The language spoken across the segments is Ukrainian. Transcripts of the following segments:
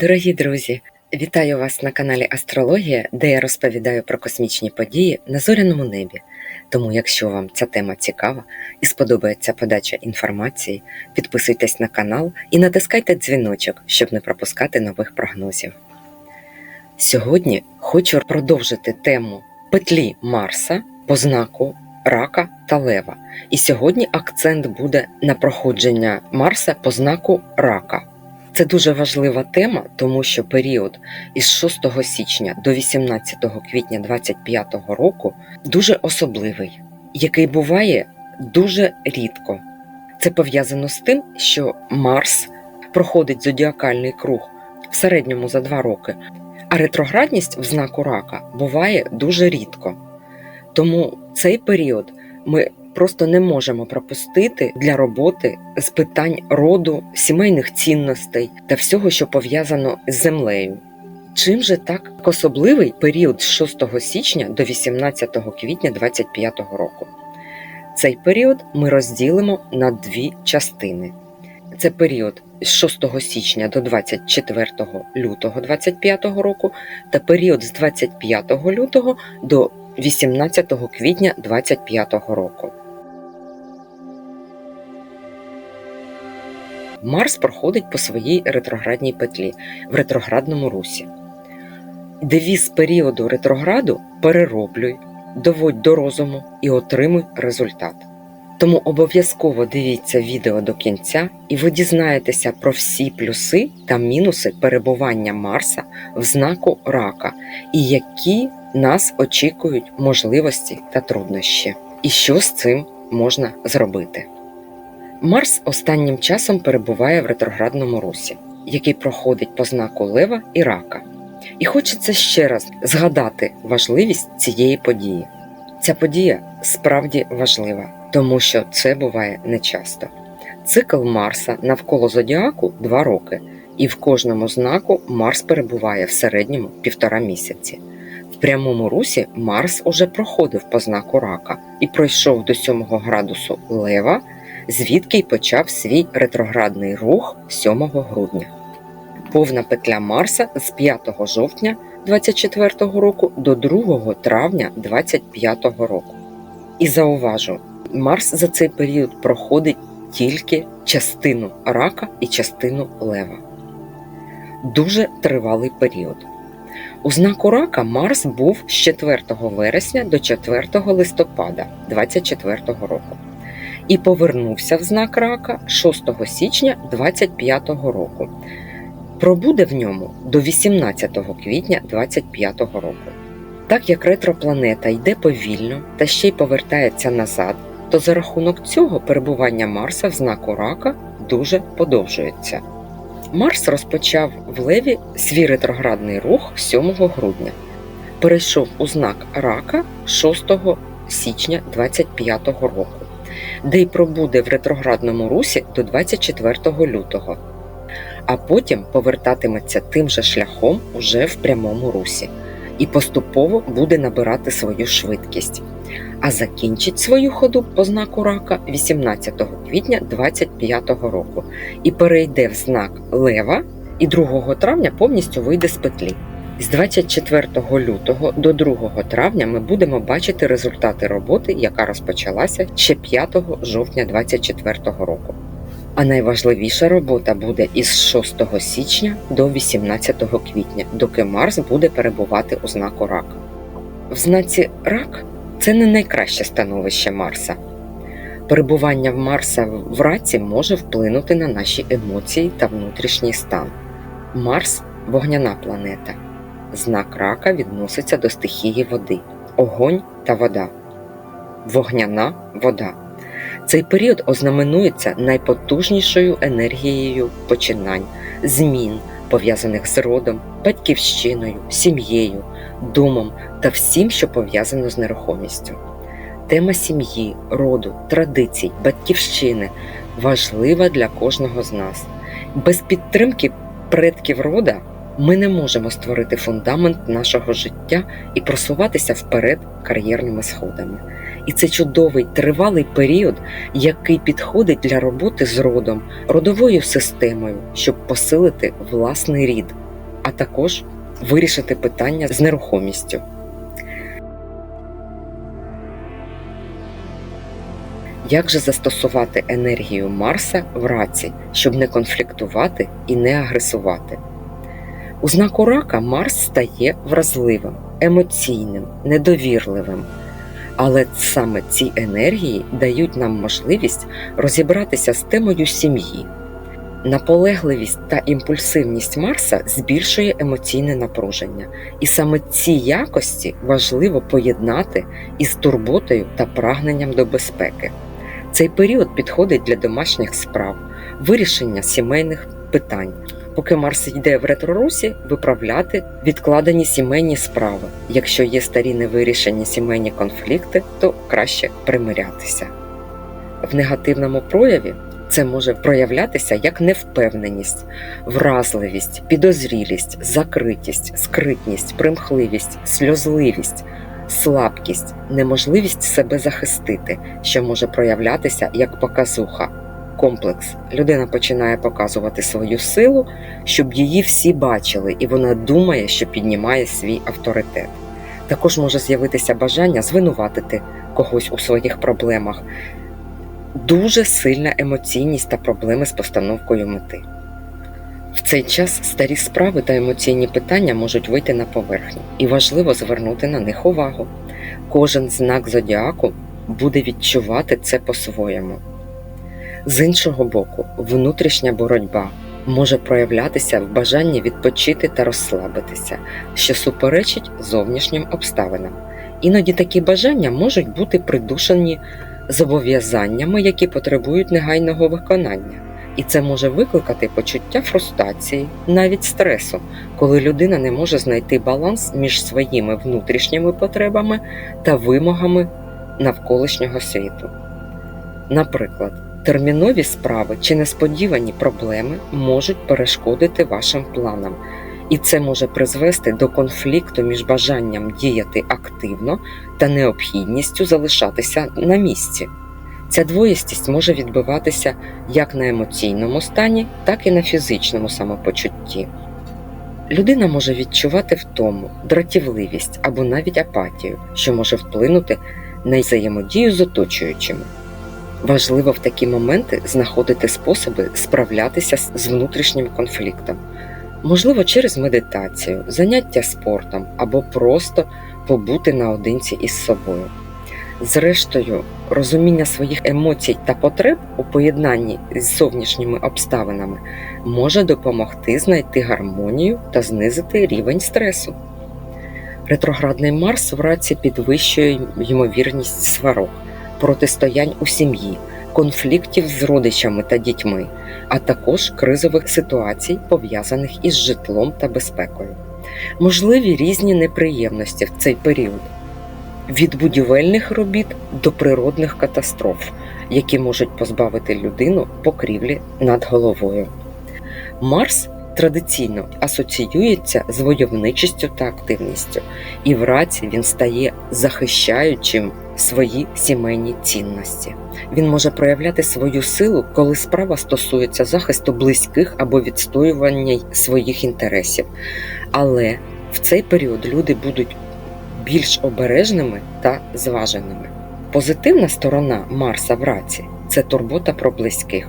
Дорогі друзі, вітаю вас на каналі Астрологія, де я розповідаю про космічні події на зоряному небі. Тому, якщо вам ця тема цікава і сподобається подача інформації, підписуйтесь на канал і натискайте дзвіночок, щоб не пропускати нових прогнозів. Сьогодні хочу продовжити тему петлі Марса по знаку Рака та Лева. І сьогодні акцент буде на проходження Марса по знаку Рака. Це дуже важлива тема, тому що період із 6 січня до 18 квітня 2025 року дуже особливий, який буває дуже рідко. Це пов'язано з тим, що Марс проходить зодіакальний круг в середньому за два роки, а ретроградність в знаку рака буває дуже рідко. Тому цей період ми просто не можемо пропустити для роботи з питань роду, сімейних цінностей та всього, що пов'язано з землею. Чим же так особливий період з 6 січня до 18 квітня 2025 року? Цей період ми розділимо на дві частини. Це період з 6 січня до 24 лютого 2025 року та період з 25 лютого до 18 квітня 2025 року. Марс проходить по своїй ретроградній петлі в ретроградному русі. Девіз періоду ретрограду перероблюй, доводь до розуму і отримуй результат. Тому обов'язково дивіться відео до кінця, і ви дізнаєтеся про всі плюси та мінуси перебування Марса в знаку рака і які нас очікують можливості та труднощі, і що з цим можна зробити. Марс останнім часом перебуває в ретроградному русі, який проходить по знаку Лева і рака. І хочеться ще раз згадати важливість цієї події. Ця подія справді важлива, тому що це буває нечасто. Цикл Марса навколо зодіаку два роки, і в кожному знаку Марс перебуває в середньому півтора місяці. В прямому русі Марс уже проходив по знаку рака і пройшов до 7 градусу Лева звідки й почав свій ретроградний рух 7 грудня. Повна петля Марса з 5 жовтня 24 року до 2 травня 25 року. І зауважу, Марс за цей період проходить тільки частину рака і частину лева. Дуже тривалий період. У знаку рака Марс був з 4 вересня до 4 листопада 24 року і повернувся в знак рака 6 січня 2025 року. Пробуде в ньому до 18 квітня 2025 року. Так як ретропланета йде повільно та ще й повертається назад, то за рахунок цього перебування Марса в знаку рака дуже подовжується. Марс розпочав в Леві свій ретроградний рух 7 грудня, перейшов у знак рака 6 січня 2025 року де й пробуде в ретроградному русі до 24 лютого, а потім повертатиметься тим же шляхом уже в прямому русі і поступово буде набирати свою швидкість, а закінчить свою ходу по знаку рака 18 квітня 2025 року і перейде в знак Лева і 2 травня повністю вийде з петлі. З 24 лютого до 2 травня ми будемо бачити результати роботи, яка розпочалася ще 5 жовтня 2024 року. А найважливіша робота буде із 6 січня до 18 квітня, доки Марс буде перебувати у знаку рака. В знаці рак це не найкраще становище Марса. Перебування в Марса в раці може вплинути на наші емоції та внутрішній стан. Марс вогняна планета. Знак рака відноситься до стихії води, огонь та вода. Вогняна вода. Цей період ознаменується найпотужнішою енергією починань, змін, пов'язаних з родом, батьківщиною, сім'єю, домом та всім, що пов'язано з нерухомістю. Тема сім'ї, роду, традицій, батьківщини важлива для кожного з нас. Без підтримки предків рода ми не можемо створити фундамент нашого життя і просуватися вперед кар'єрними сходами. І це чудовий тривалий період, який підходить для роботи з родом, родовою системою, щоб посилити власний рід, а також вирішити питання з нерухомістю. Як же застосувати енергію Марса в раці, щоб не конфліктувати і не агресувати? У знаку рака Марс стає вразливим, емоційним, недовірливим. Але саме ці енергії дають нам можливість розібратися з темою сім'ї. Наполегливість та імпульсивність Марса збільшує емоційне напруження, і саме ці якості важливо поєднати із турботою та прагненням до безпеки. Цей період підходить для домашніх справ, вирішення сімейних питань. Поки Марс йде в ретрорусі, виправляти відкладені сімейні справи. Якщо є старі невирішені сімейні конфлікти, то краще примирятися. В негативному прояві це може проявлятися як невпевненість, вразливість, підозрілість, закритість, скритність, примхливість, сльозливість, слабкість, неможливість себе захистити, що може проявлятися як показуха. Комплекс. Людина починає показувати свою силу, щоб її всі бачили, і вона думає, що піднімає свій авторитет. Також може з'явитися бажання звинуватити когось у своїх проблемах, дуже сильна емоційність та проблеми з постановкою мети. В цей час старі справи та емоційні питання можуть вийти на поверхню, і важливо звернути на них увагу. Кожен знак зодіаку буде відчувати це по-своєму. З іншого боку, внутрішня боротьба може проявлятися в бажанні відпочити та розслабитися, що суперечить зовнішнім обставинам. Іноді такі бажання можуть бути придушені зобов'язаннями, які потребують негайного виконання. І це може викликати почуття фрустрації, навіть стресу, коли людина не може знайти баланс між своїми внутрішніми потребами та вимогами навколишнього світу. Наприклад, термінові справи чи несподівані проблеми можуть перешкодити вашим планам, і це може призвести до конфлікту між бажанням діяти активно та необхідністю залишатися на місці. Ця двоїстість може відбиватися як на емоційному стані, так і на фізичному самопочутті. Людина може відчувати втому, дратівливість або навіть апатію, що може вплинути на взаємодію з оточуючими. Важливо в такі моменти знаходити способи справлятися з внутрішнім конфліктом, можливо, через медитацію, заняття спортом або просто побути наодинці із собою. Зрештою, розуміння своїх емоцій та потреб у поєднанні з зовнішніми обставинами може допомогти знайти гармонію та знизити рівень стресу. Ретроградний Марс в раці підвищує ймовірність сварок, протистоянь у сім'ї, конфліктів з родичами та дітьми, а також кризових ситуацій, пов'язаних із житлом та безпекою. Можливі різні неприємності в цей період від будівельних робіт до природних катастроф, які можуть позбавити людину покрівлі над головою. Марс традиційно асоціюється з войовничістю та активністю, і в раці він стає захищаючим свої сімейні цінності. Він може проявляти свою силу, коли справа стосується захисту близьких або відстоювання своїх інтересів. Але в цей період люди будуть більш обережними та зваженими. Позитивна сторона Марса в раці це турбота про близьких,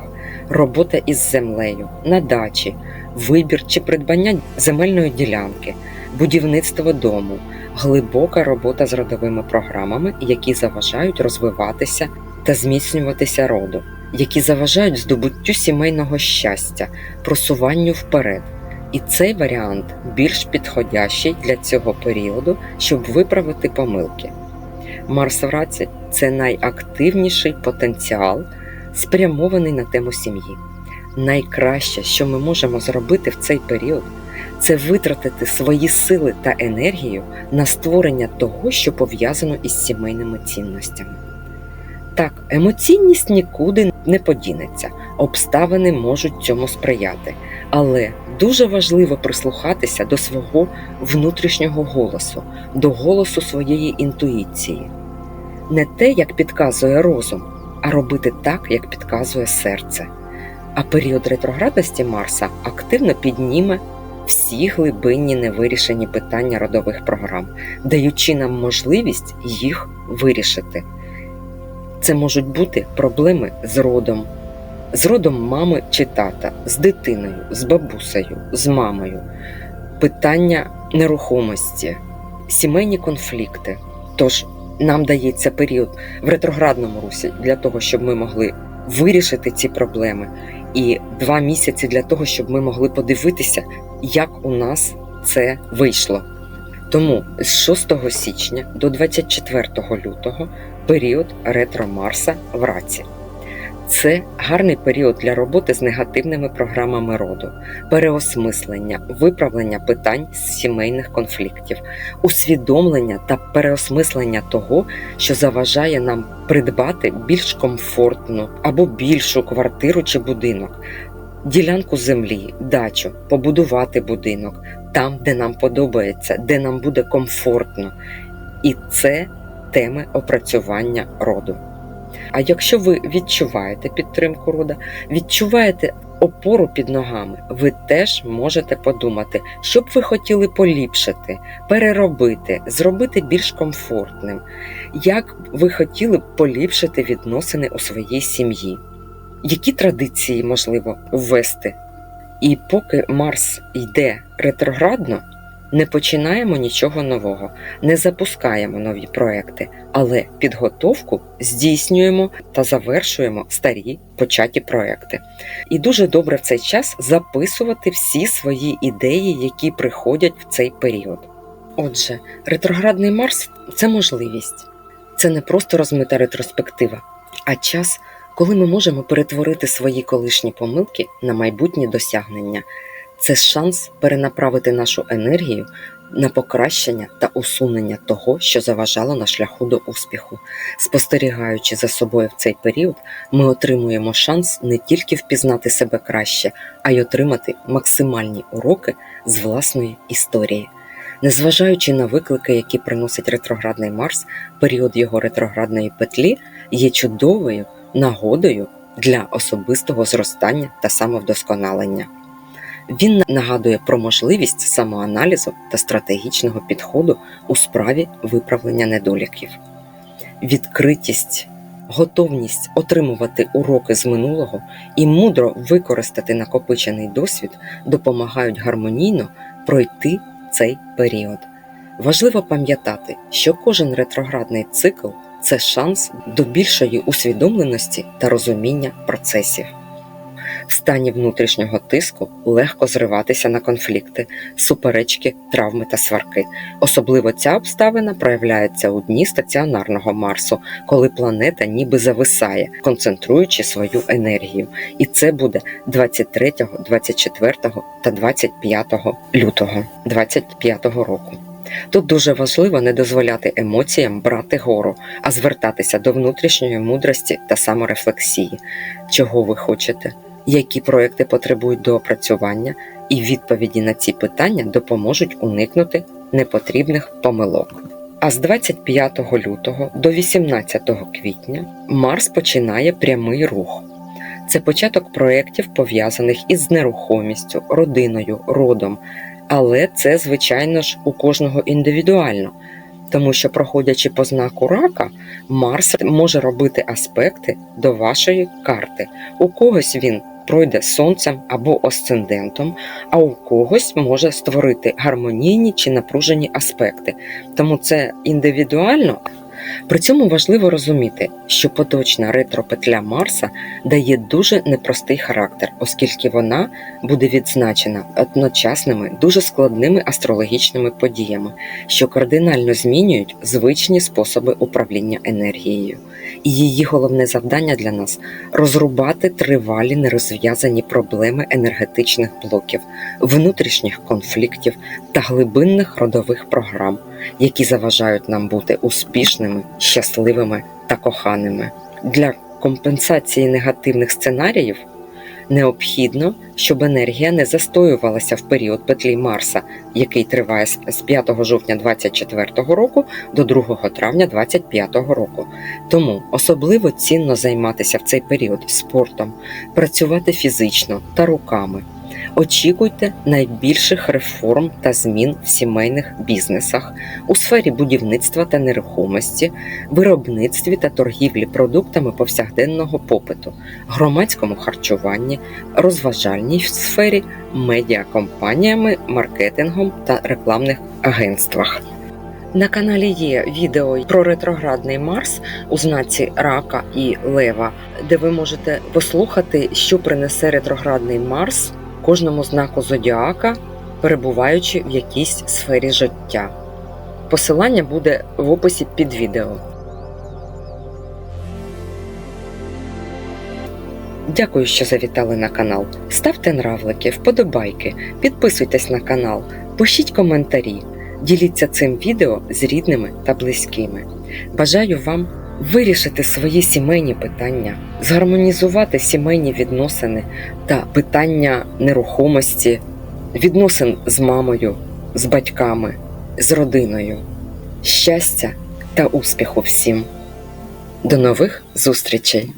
робота із землею, на дачі, вибір чи придбання земельної ділянки, будівництво дому, глибока робота з родовими програмами, які заважають розвиватися та зміцнюватися роду, які заважають здобуттю сімейного щастя, просуванню вперед. І цей варіант більш підходящий для цього періоду, щоб виправити помилки. Марс в раці – це найактивніший потенціал, спрямований на тему сім'ї. Найкраще, що ми можемо зробити в цей період, це витратити свої сили та енергію на створення того, що пов'язано із сімейними цінностями. Так, емоційність нікуди не подінеться, обставини можуть цьому сприяти, але дуже важливо прислухатися до свого внутрішнього голосу, до голосу своєї інтуїції. Не те, як підказує розум, а робити так, як підказує серце. А період ретроградності Марса активно підніме всі глибинні невирішені питання родових програм, даючи нам можливість їх вирішити. Це можуть бути проблеми з родом, з родом мами чи тата, з дитиною, з бабусею, з мамою, питання нерухомості, сімейні конфлікти. Тож нам дається період в ретроградному русі для того, щоб ми могли вирішити ці проблеми, і два місяці для того, щоб ми могли подивитися, як у нас це вийшло. Тому з 6 січня до 24 лютого період ретро Марса в раці. Це гарний період для роботи з негативними програмами роду, переосмислення, виправлення питань з сімейних конфліктів, усвідомлення та переосмислення того, що заважає нам придбати більш комфортну або більшу квартиру чи будинок, ділянку землі, дачу, побудувати будинок там, де нам подобається, де нам буде комфортно. І це теми опрацювання роду. А якщо ви відчуваєте підтримку рода, відчуваєте опору під ногами, ви теж можете подумати, що б ви хотіли поліпшити, переробити, зробити більш комфортним, як ви хотіли поліпшити відносини у своїй сім'ї, які традиції можливо ввести. І поки Марс йде ретроградно, не починаємо нічого нового, не запускаємо нові проекти, але підготовку здійснюємо та завершуємо старі початі проекти. І дуже добре в цей час записувати всі свої ідеї, які приходять в цей період. Отже, ретроградний Марс це можливість, це не просто розмита ретроспектива, а час, коли ми можемо перетворити свої колишні помилки на майбутні досягнення. Це шанс перенаправити нашу енергію на покращення та усунення того, що заважало на шляху до успіху. Спостерігаючи за собою в цей період, ми отримуємо шанс не тільки впізнати себе краще, а й отримати максимальні уроки з власної історії. Незважаючи на виклики, які приносить ретроградний Марс, період його ретроградної петлі є чудовою нагодою для особистого зростання та самовдосконалення. Він нагадує про можливість самоаналізу та стратегічного підходу у справі виправлення недоліків. Відкритість, готовність отримувати уроки з минулого і мудро використати накопичений досвід допомагають гармонійно пройти цей період. Важливо пам'ятати, що кожен ретроградний цикл це шанс до більшої усвідомленості та розуміння процесів. В стані внутрішнього тиску легко зриватися на конфлікти, суперечки, травми та сварки. Особливо ця обставина проявляється у дні стаціонарного Марсу, коли планета ніби зависає, концентруючи свою енергію. І це буде 23, 24 та 25 лютого 25 року. Тут дуже важливо не дозволяти емоціям брати гору, а звертатися до внутрішньої мудрості та саморефлексії, чого ви хочете які проекти потребують доопрацювання, і відповіді на ці питання допоможуть уникнути непотрібних помилок. А з 25 лютого до 18 квітня Марс починає прямий рух. Це початок проєктів, пов'язаних із нерухомістю, родиною, родом. Але це, звичайно ж, у кожного індивідуально, тому що, проходячи по знаку рака, Марс може робити аспекти до вашої карти. У когось він пройде сонцем або асцендентом, а у когось може створити гармонійні чи напружені аспекти. Тому це індивідуально. При цьому важливо розуміти, що поточна ретропетля Марса дає дуже непростий характер, оскільки вона буде відзначена одночасними дуже складними астрологічними подіями, що кардинально змінюють звичні способи управління енергією. І її головне завдання для нас розрубати тривалі нерозв'язані проблеми енергетичних блоків, внутрішніх конфліктів та глибинних родових програм, які заважають нам бути успішними, щасливими та коханими. Для компенсації негативних сценаріїв необхідно, щоб енергія не застоювалася в період петлі Марса, який триває з 5 жовтня 2024 року до 2 травня 2025 року. Тому особливо цінно займатися в цей період спортом, працювати фізично та руками. Очікуйте найбільших реформ та змін в сімейних бізнесах у сфері будівництва та нерухомості, виробництві та торгівлі продуктами повсякденного попиту, громадському харчуванні, розважальній сфері, медіакомпаніями, маркетингом та рекламних агентствах. На каналі є відео про ретроградний Марс у знаці Рака і Лева, де ви можете послухати, що принесе ретроградний Марс кожному знаку зодіака, перебуваючи в якійсь сфері життя. Посилання буде в описі під відео. Дякую, що завітали на канал. Ставте нравлики, вподобайки, підписуйтесь на канал, пишіть коментарі, діліться цим відео з рідними та близькими. Бажаю вам вирішити свої сімейні питання, згармонізувати сімейні відносини та питання нерухомості, відносин з мамою, з батьками, з родиною. Щастя та успіху всім! До нових зустрічей!